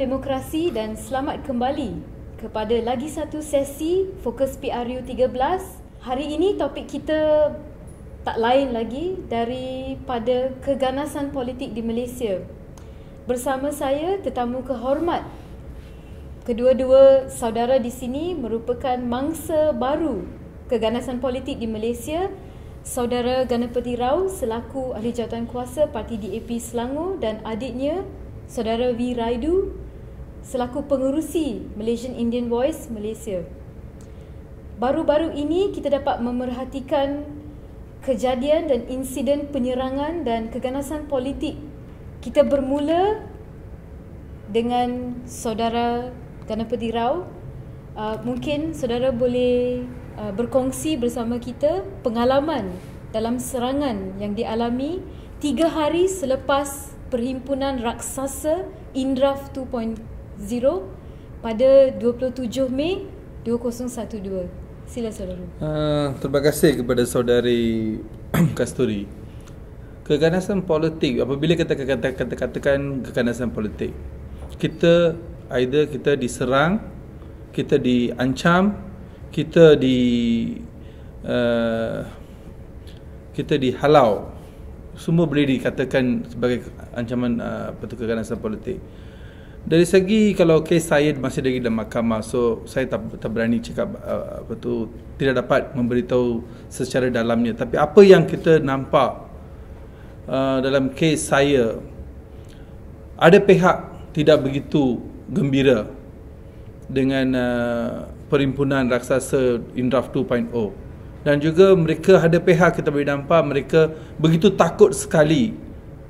Demokrasi dan selamat kembali kepada lagi satu sesi Fokus PRU 13. Hari ini topik kita tak lain lagi daripada keganasan politik di Malaysia. Bersama saya tetamu kehormat. Kedua-dua saudara di sini merupakan mangsa baru keganasan politik di Malaysia. Saudara Ganapati Rao selaku ahli jawatan kuasa parti DAP Selangor dan adiknya Saudara V. Raidu selaku pengurusi Malaysian Indian Voice Malaysia. Baru-baru ini kita dapat memerhatikan kejadian dan insiden penyerangan dan keganasan politik. Kita bermula dengan saudara Ganapati Rao. Uh, mungkin saudara boleh uh, berkongsi bersama kita pengalaman dalam serangan yang dialami tiga hari selepas Perhimpunan Raksasa Indraf 2.0 pada 27 Mei 2012. Sila saudara. Uh, terima kasih kepada saudari Kasturi. Keganasan politik apabila kita kata, kata, katakan keganasan politik kita either kita diserang kita diancam kita di uh, kita dihalau semua boleh dikatakan sebagai ancaman uh, keganasan politik. Dari segi kalau kes saya masih lagi dalam mahkamah so saya tak, tak berani cakap uh, apa tu tidak dapat memberitahu secara dalamnya. Tapi apa yang kita nampak uh, dalam kes saya ada pihak tidak begitu gembira dengan uh, perhimpunan raksasa Indraf 2.0 dan juga mereka ada pihak kita boleh nampak mereka begitu takut sekali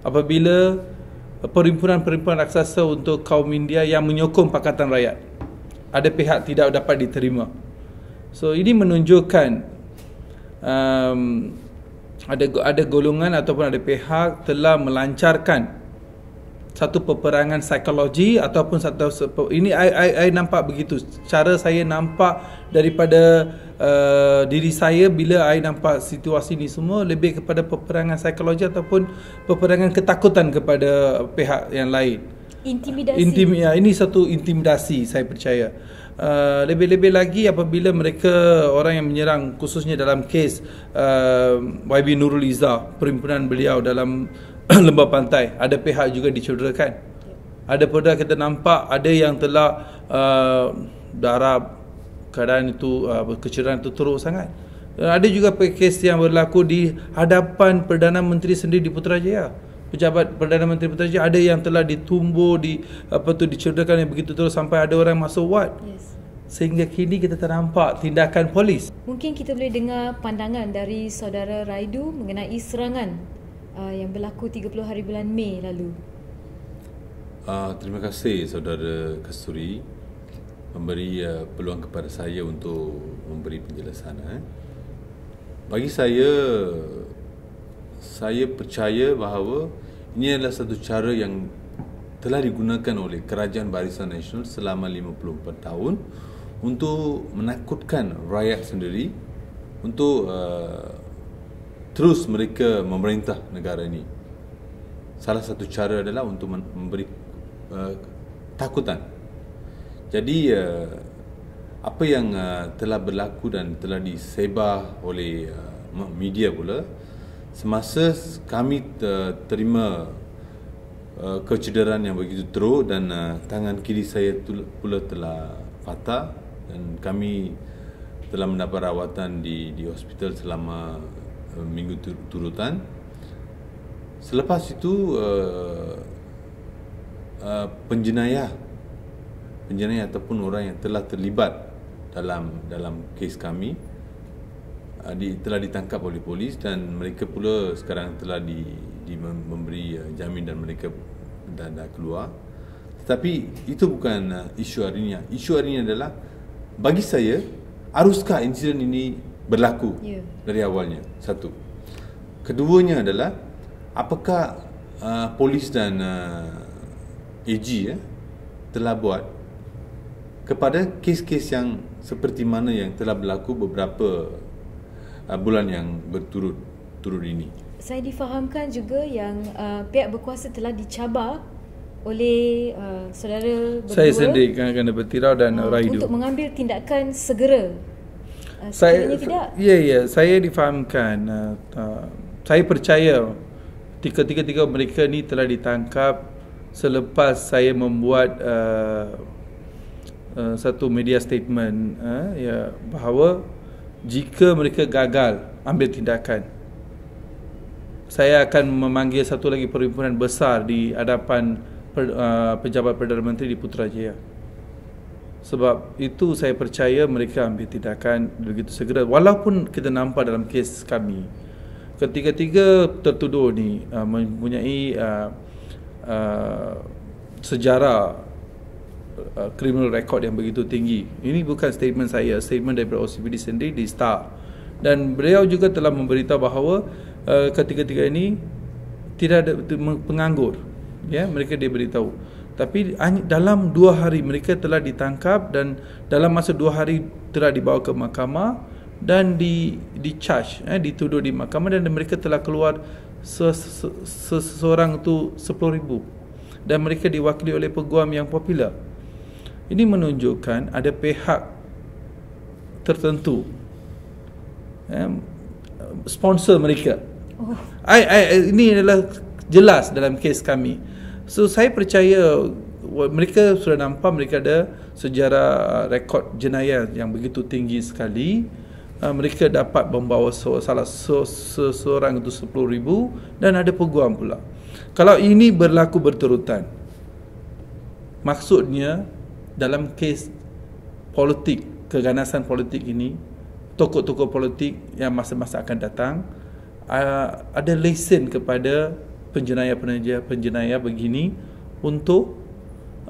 apabila perhimpunan-perhimpunan raksasa untuk kaum India yang menyokong Pakatan Rakyat. Ada pihak tidak dapat diterima. So ini menunjukkan um, ada ada golongan ataupun ada pihak telah melancarkan satu peperangan psikologi ataupun satu ini I, I, I nampak begitu. Cara saya nampak daripada uh, diri saya bila I nampak situasi ini semua lebih kepada peperangan psikologi ataupun peperangan ketakutan kepada pihak yang lain. Intimidasi. Intim, ya, ini satu intimidasi saya percaya. Uh, lebih-lebih lagi apabila mereka orang yang menyerang khususnya dalam kes uh, YB Nurul Izzah perhimpunan beliau dalam lembah pantai. Ada pihak juga dicederakan. Ada pula kita nampak ada yang telah uh, darab keadaan itu uh, kecederaan itu teruk sangat. Ada juga kes yang berlaku di hadapan Perdana Menteri sendiri di Putrajaya. Pejabat Perdana Menteri Putrajaya ada yang telah ditumbuh di apa tu dicederakan yang begitu terus sampai ada orang masuk wad yes. sehingga kini kita ternampak tindakan polis. Mungkin kita boleh dengar pandangan dari saudara Raidu mengenai serangan uh, yang berlaku 30 hari bulan Mei lalu. Uh, terima kasih saudara Kasturi memberi uh, peluang kepada saya untuk memberi penjelasan. Eh. Bagi saya, saya percaya bahawa ini adalah satu cara yang telah digunakan oleh Kerajaan Barisan Nasional selama 54 tahun untuk menakutkan rakyat sendiri untuk uh, terus mereka memerintah negara ini. Salah satu cara adalah untuk memberi uh, takutan. Jadi uh, apa yang uh, telah berlaku dan telah disebar oleh uh, media pula semasa kami terima uh, kecederaan yang begitu teruk dan uh, tangan kiri saya pula telah patah dan kami telah mendapat rawatan di di hospital selama Uh, minggu turutan. Selepas itu uh, uh, penjenayah penjenayah ataupun orang yang telah terlibat dalam dalam kes kami uh, di, telah ditangkap oleh polis dan mereka pula sekarang telah di, di memberi uh, jamin dan mereka dah, dah keluar. Tetapi itu bukan uh, isu hari ini. Isu hari ini adalah bagi saya haruskah insiden ini berlaku yeah. dari awalnya satu keduanya adalah apakah uh, polis dan uh, AG ya, telah buat kepada kes-kes yang seperti mana yang telah berlaku beberapa uh, bulan yang berturut-turut ini saya difahamkan juga yang uh, pihak berkuasa telah dicabar oleh uh, saudara berdua Saya sendiri kena bertirau dan uh, Raidu. untuk mengambil tindakan segera. Uh, saya tidak. ya ya saya difahamkan uh, uh, saya percaya tiga-tiga mereka ni telah ditangkap selepas saya membuat uh, uh, satu media statement uh, ya bahawa jika mereka gagal ambil tindakan saya akan memanggil satu lagi perhimpunan besar di hadapan per, uh, pejabat Perdana Menteri di Putrajaya. Sebab itu saya percaya mereka ambil tindakan begitu segera walaupun kita nampak dalam kes kami ketiga-tiga tertuduh ni uh, mempunyai uh, uh, sejarah uh, criminal record yang begitu tinggi. Ini bukan statement saya, statement daripada OCPD sendiri di Star. Dan beliau juga telah memberitahu bahawa uh, ketiga-tiga ini tidak ada penganggur. Ya, mereka dia beritahu. Tapi dalam dua hari mereka telah ditangkap dan dalam masa dua hari telah dibawa ke mahkamah dan di di charge eh, dituduh di mahkamah dan mereka telah keluar seseorang tu 10,000 dan mereka diwakili oleh peguam yang popular. Ini menunjukkan ada pihak tertentu eh, sponsor mereka. Oh. I, I, ini adalah jelas dalam kes kami. So saya percaya mereka sudah nampak mereka ada sejarah rekod jenayah yang begitu tinggi sekali. Uh, mereka dapat membawa salah so, seseorang itu 10 ribu dan ada peguam pula. Kalau ini berlaku berterutan, maksudnya dalam kes politik, keganasan politik ini, tokoh-tokoh politik yang masa-masa akan datang, uh, ada lesen kepada penjenayah-penjenayah penjenayah begini untuk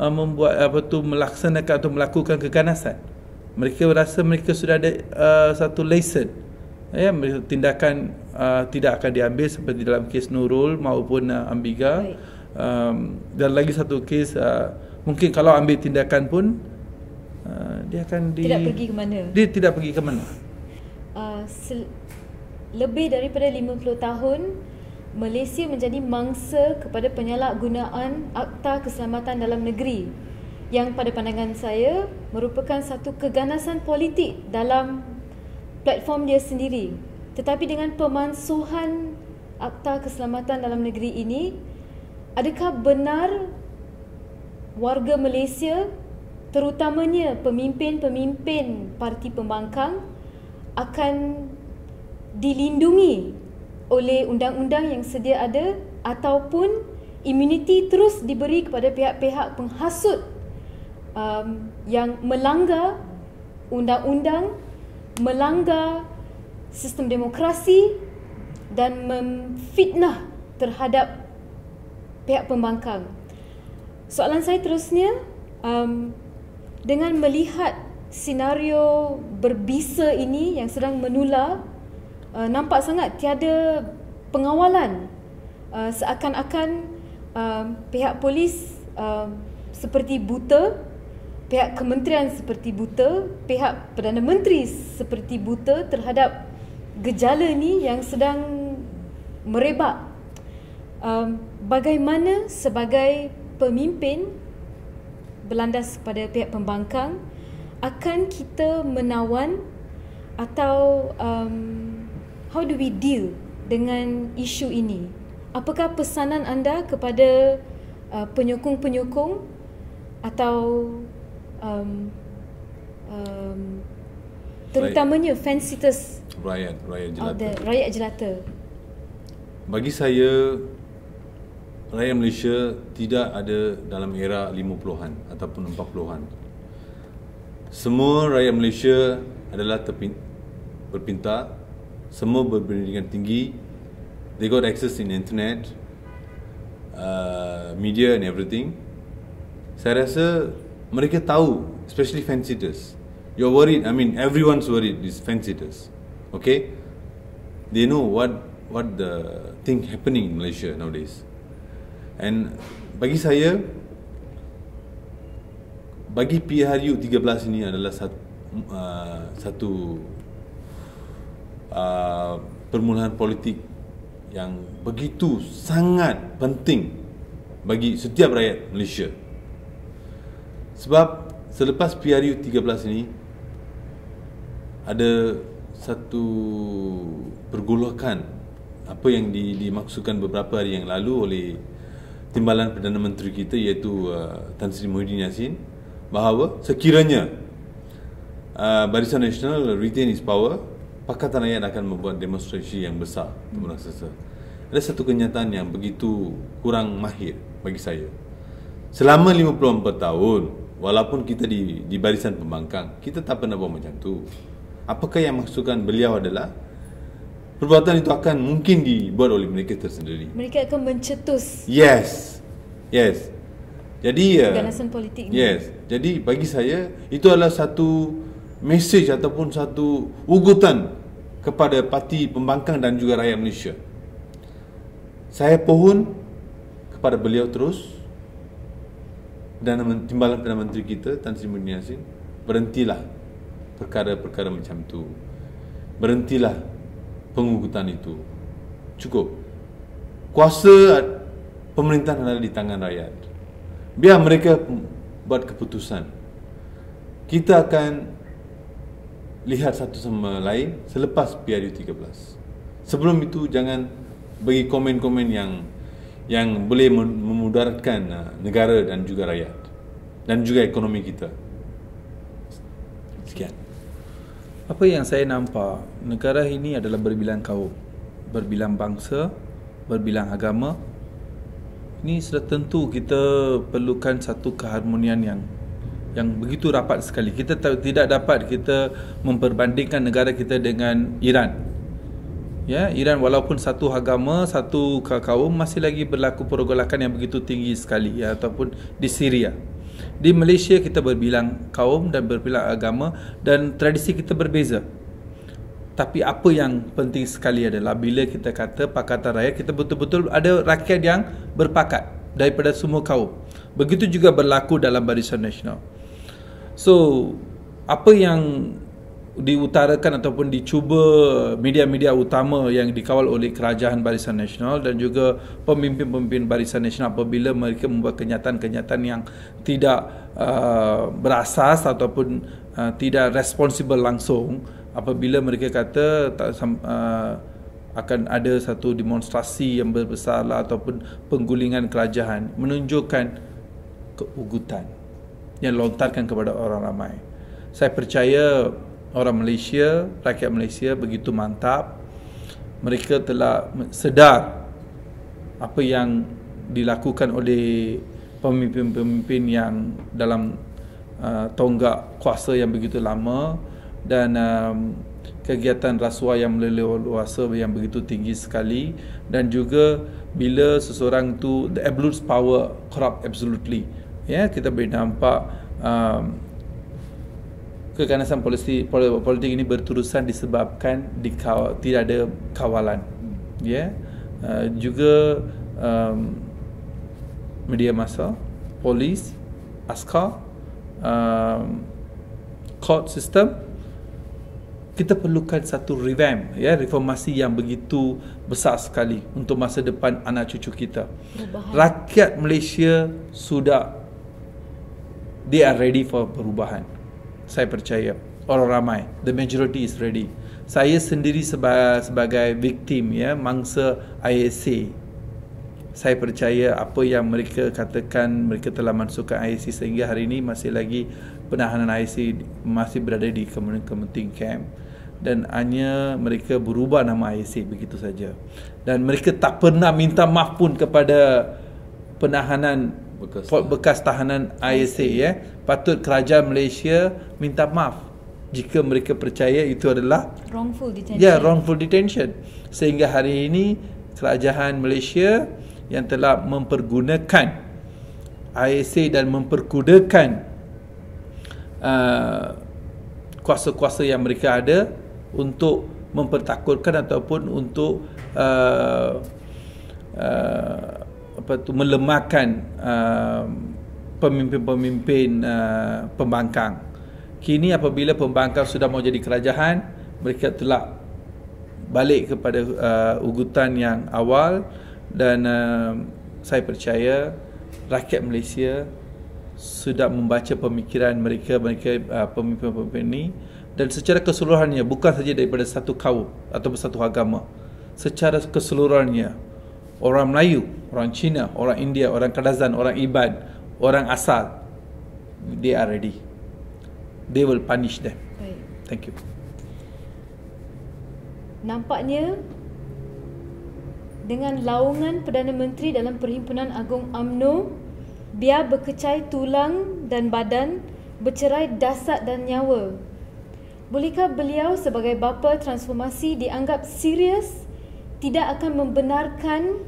uh, membuat apa tu melaksanakan atau melakukan keganasan. Mereka rasa mereka sudah ada uh, satu lesen. Ya tindakan uh, tidak akan diambil seperti dalam kes Nurul maupun uh, Ambiga. Um, dan lagi satu kes uh, mungkin kalau ambil tindakan pun uh, dia akan di, tidak pergi ke mana? Dia tidak pergi ke mana. Uh, lebih daripada 50 tahun Malaysia menjadi mangsa kepada penyalahgunaan Akta Keselamatan Dalam Negeri yang pada pandangan saya merupakan satu keganasan politik dalam platform dia sendiri. Tetapi dengan pemansuhan Akta Keselamatan Dalam Negeri ini, adakah benar warga Malaysia terutamanya pemimpin-pemimpin parti pembangkang akan dilindungi oleh undang-undang yang sedia ada ataupun imuniti terus diberi kepada pihak-pihak penghasut um, yang melanggar undang-undang, melanggar sistem demokrasi dan memfitnah terhadap pihak pembangkang. Soalan saya terusnya, um, dengan melihat senario berbisa ini yang sedang menular uh, nampak sangat tiada pengawalan. Uh, seakan-akan uh, pihak polis uh, seperti buta pihak kementerian seperti buta pihak perdana menteri seperti buta terhadap gejala ni yang sedang merebak. Um, bagaimana sebagai pemimpin berlandas pada pihak pembangkang akan kita menawan atau um, how do we deal dengan isu ini? Apakah pesanan anda kepada uh, penyokong-penyokong atau um, um, terutamanya fan sitters rakyat rakyat jelata. The, rakyat jelata. Bagi saya rakyat Malaysia tidak ada dalam era 50-an ataupun 40-an. Semua rakyat Malaysia adalah terpin, berpinta semua berpendidikan tinggi. They got access in internet uh, media and everything. Saya rasa mereka tahu especially fanciers you're worried I mean everyone's worried these fanciers okay? They know what what the thing happening in Malaysia nowadays. And bagi saya bagi PRU 13 ini adalah satu, uh, satu uh, permulaan politik yang begitu sangat penting bagi setiap rakyat Malaysia. Sebab selepas PRU 13 ini ada satu pergolakan apa yang di, dimaksudkan beberapa hari yang lalu oleh timbalan Perdana Menteri kita iaitu uh, Tan Sri Muhyiddin Yassin bahawa sekiranya uh, Barisan Nasional retain its power Pakatan Rakyat akan membuat demonstrasi yang besar raksasa. Ada satu kenyataan yang begitu kurang mahir bagi saya. Selama 54 tahun, walaupun kita di, di barisan pembangkang, kita tak pernah buat macam tu. Apakah yang maksudkan beliau adalah perbuatan itu akan mungkin dibuat oleh mereka tersendiri. Mereka akan mencetus Yes. Yes. Jadi uh, politik ni. Yes. Jadi bagi saya itu adalah satu message ataupun satu ugutan kepada parti pembangkang dan juga rakyat Malaysia. Saya pohon kepada beliau terus dan timbalan Perdana Menteri kita Tan Sri Muhyiddin Yassin berhentilah perkara-perkara macam tu. Berhentilah pengugutan itu. Cukup. Kuasa pemerintahan ada di tangan rakyat. Biar mereka buat keputusan. Kita akan lihat satu sama lain selepas PRU 13. Sebelum itu jangan bagi komen-komen yang yang boleh memudaratkan uh, negara dan juga rakyat dan juga ekonomi kita. Sekian. Apa yang saya nampak negara ini adalah berbilang kaum, berbilang bangsa, berbilang agama. Ini sudah tentu kita perlukan satu keharmonian yang yang begitu rapat sekali. Kita tidak dapat kita memperbandingkan negara kita dengan Iran. Ya, Iran walaupun satu agama, satu kaum masih lagi berlaku pergolakan yang begitu tinggi sekali ya ataupun di Syria. Di Malaysia kita berbilang kaum dan berbilang agama dan tradisi kita berbeza. Tapi apa yang penting sekali adalah bila kita kata pakatan rakyat kita betul-betul ada rakyat yang berpakat daripada semua kaum. Begitu juga berlaku dalam Barisan Nasional. So, apa yang diutarakan ataupun dicuba media-media utama yang dikawal oleh kerajaan Barisan Nasional dan juga pemimpin-pemimpin Barisan Nasional apabila mereka membuat kenyataan-kenyataan yang tidak uh, berasas ataupun uh, tidak responsibel langsung apabila mereka kata tak, uh, akan ada satu demonstrasi yang besar lah ataupun penggulingan kerajaan menunjukkan keugutan yang lontarkan kepada orang ramai. Saya percaya orang Malaysia, rakyat Malaysia begitu mantap. Mereka telah sedar apa yang dilakukan oleh pemimpin-pemimpin yang dalam uh, tonggak kuasa yang begitu lama dan um, kegiatan rasuah yang meleluasa yang begitu tinggi sekali dan juga bila seseorang tu the absolute power corrupt absolutely ya kita boleh nampak um, keganasan politik politik ini berterusan disebabkan di tidak ada kawalan ya yeah? uh, juga um, media massa polis askar um, court system kita perlukan satu revamp ya reformasi yang begitu besar sekali untuk masa depan anak cucu kita rakyat Malaysia sudah they are ready for perubahan. Saya percaya orang ramai. The majority is ready. Saya sendiri sebagai, sebagai victim ya mangsa ISA saya percaya apa yang mereka katakan mereka telah masukkan ISA sehingga hari ini masih lagi penahanan ISA masih berada di Kementing Camp. Dan hanya mereka berubah nama ISA begitu saja. Dan mereka tak pernah minta maaf pun kepada penahanan bekas, bekas tahanan ISA ya. Patut kerajaan Malaysia minta maaf jika mereka percaya itu adalah wrongful detention. Ya wrongful detention. Sehingga hari ini kerajaan Malaysia yang telah mempergunakan ISA dan memperkudakan uh, kuasa-kuasa yang mereka ada untuk mempertakutkan ataupun untuk uh, uh, apa tu melemahkan uh, pemimpin-pemimpin uh, pembangkang. Kini apabila pembangkang sudah mau jadi kerajaan, mereka telah balik kepada uh, ugutan yang awal dan uh, saya percaya rakyat Malaysia sudah membaca pemikiran mereka mereka uh, pemimpin-pemimpin ini dan secara keseluruhannya bukan saja daripada satu kaum atau satu agama secara keseluruhannya orang Melayu, orang Cina, orang India, orang Kadazan, orang Iban, orang asal they are ready. They will punish them. Baik. Thank you. Nampaknya dengan laungan Perdana Menteri dalam Perhimpunan Agung AMNO biar berkecai tulang dan badan bercerai dasar dan nyawa Bolehkah beliau sebagai bapa transformasi dianggap serius tidak akan membenarkan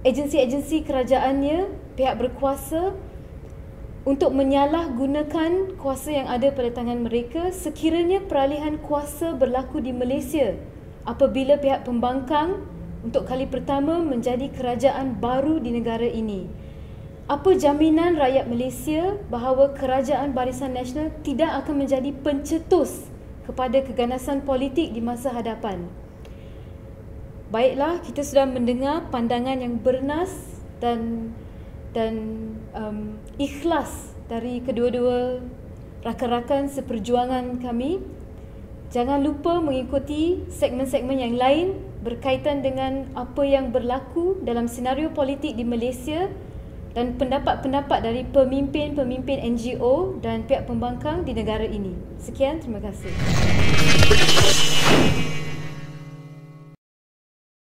agensi-agensi kerajaannya, pihak berkuasa untuk menyalahgunakan kuasa yang ada pada tangan mereka sekiranya peralihan kuasa berlaku di Malaysia apabila pihak pembangkang untuk kali pertama menjadi kerajaan baru di negara ini. Apa jaminan rakyat Malaysia bahawa kerajaan Barisan Nasional tidak akan menjadi pencetus kepada keganasan politik di masa hadapan? Baiklah, kita sudah mendengar pandangan yang bernas dan dan um, ikhlas dari kedua-dua rakan-rakan seperjuangan kami. Jangan lupa mengikuti segmen-segmen yang lain berkaitan dengan apa yang berlaku dalam senario politik di Malaysia dan pendapat-pendapat dari pemimpin-pemimpin NGO dan pihak pembangkang di negara ini. Sekian, terima kasih.